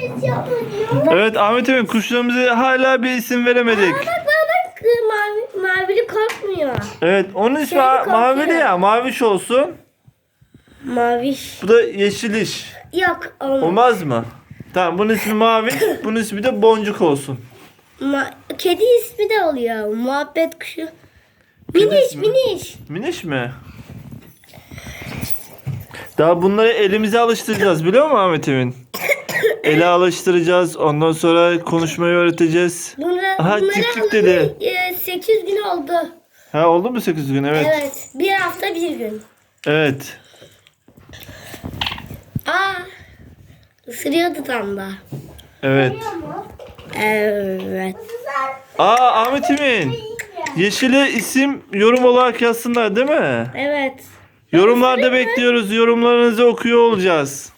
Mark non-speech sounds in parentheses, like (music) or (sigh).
ses yapıyor. Evet Ahmet Emin kuşlarımıza hala bir isim veremedik. Bak bak bak mavi, mavili korkmuyor. Evet onun ismi Şey ma- korkuyor. mavili ya. Maviş olsun. Maviş. Bu da yeşiliş. Yok olmaz. Olmaz mı? Tamam bunun ismi Maviş. (laughs) bunun ismi de Boncuk olsun. Ma- kedi ismi de oluyor. Muhabbet kuşu. Miniş miniş. Miniş mi? Daha bunları elimize alıştıracağız biliyor musun Ahmet Emin? Ele alıştıracağız. Ondan sonra konuşmayı öğreteceğiz. Bunlar, Aha, bunları cik cik alalı, dedi. e, 8 gün oldu. Ha oldu mu 8 gün? Evet. Evet. Bir hafta bir gün. Evet. Aa. Isırıyordu tam da. Evet. Evet. Aa Ahmet Emin. Yeşil'e isim yorum olarak yazsınlar değil mi? Evet. Yorumlarda bekliyoruz. Yorumlarınızı okuyor olacağız.